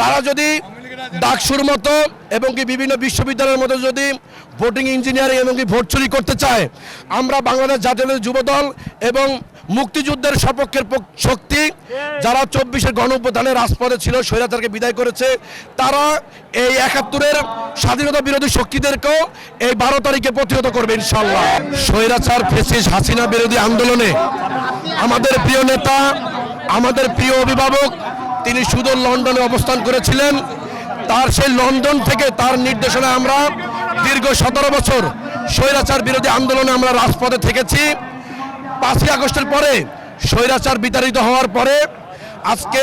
তারা যদি ডাকসুর মতো এবং কি বিভিন্ন বিশ্ববিদ্যালয়ের মতো যদি ভোটিং ইঞ্জিনিয়ারিং এবং কি ভোট চুরি করতে চায়, আমরা বাংলাদেশ জাতীয় যুবদল এবং মুক্তিযুদ্ধের সপক্ষের শক্তি যারা চব্বিশের গণ রাজপথে ছিল, স্বৈরাচারকে বিদায় করেছে, তারা এই একাত্তরের স্বাধীনতা বিরোধী শক্তিদেরকেও এই বারো তারিখে প্রতিহত করবে ইনশাল্লাহ স্বৈরাচার ফেসিস হাসিনা বিরোধী আন্দোলনে আমাদের প্রিয় নেতা, আমাদের প্রিয় অভিভাবক তিনি সুদূর লন্ডনে অবস্থান করেছিলেন। তার সেই লন্ডন থেকে তার নির্দেশনা আমরা দীর্ঘ সতেরো বছর স্বৈরাচার বিরোধী আন্দোলনে আমরা রাজপথে থেকেছি। পাঁচই আগস্টের পরে স্বৈরাচার বিতাড়িত হওয়ার পরে আজকে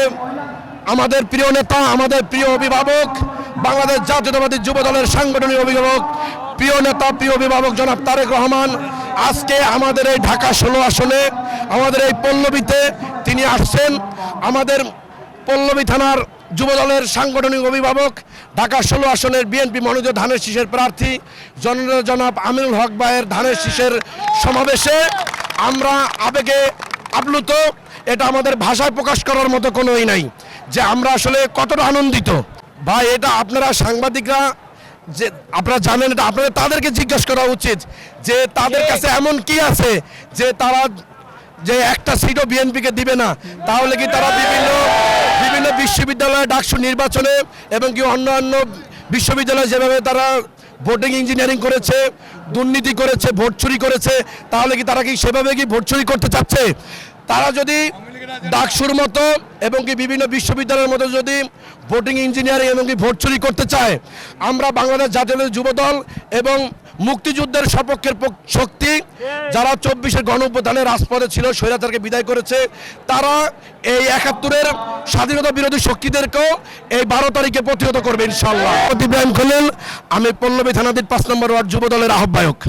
আমাদের প্রিয় নেতা, আমাদের প্রিয় অভিভাবক, বাংলাদেশ জাতীয়তাবাদী যুব দলের সাংগঠনিক অভিভাবক, প্রিয় নেতা, প্রিয় অভিভাবক জনাব তারেক রহমান, আজকে আমাদের এই ঢাকা ষোলো আসনে, আমাদের এই পল্লবীতে তিনি আসছেন। আমাদের পল্লবী থানার যুব দলের সাংগঠনিক অভিভাবক ঢাকা ষোলো আসনের বিএনপি মনোনীত ধানের শীষের প্রার্থী জন জনাব আমিনুল হক ভাইয়ের ধানের শীষের সমাবেশে আমরা আবেগে আপ্লুত। এটা আমাদের ভাষায় প্রকাশ করার মতো কোনোই নাই। যে আমরা আসলে কতটা আনন্দিত। ভাই এটা আপনারা সাংবাদিকরা যে আপনারা জানেন এটা আপনাদের তাদেরকে জিজ্ঞাসা করা উচিত যে তাদের কাছে এমন কি আছে যে তারা যে একটা সিটও বিএনপিকে দিবে না। তাহলে কি তারা বিভিন্ন বিভিন্ন বিশ্ববিদ্যালয়ে ডাকসু নির্বাচনে এবং কি অন্যান্য বিশ্ববিদ্যালয়ে যেভাবে তারা ভোটিং ইঞ্জিনিয়ারিং করেছে, দুর্নীতি করেছে, ভোট চুরি করেছে, তাহলে কি তারা কি সেভাবে কি ভোট চুরি করতে চাচ্ছে? তারা যদি ডাকসুর মতো এবং কি বিভিন্ন বিশ্ববিদ্যালয়ের মতো যদি ভোটিং ইঞ্জিনিয়ারিং এবং কি ভোট চুরি করতে চায়, আমরা বাংলাদেশ জাতীয় যুবদল এবং মুক্তিযুদ্ধের সপক্ষের শক্তি যারা চব্বিশের গণপ্রধানে রাজপথে ছিল, স্বৈরাচারকে বিদায় করেছে, তারা এই একাত্তরের স্বাধীনতা বিরোধী শক্তিদেরকেও এই বারো তারিখে প্রতিহত করবে ইনশাল্লাহ ইব্রাহিম খলিল, আমি পল্লবী থানাদির পাঁচ নম্বর ওয়ার্ড যুব দলের আহ্বায়ক।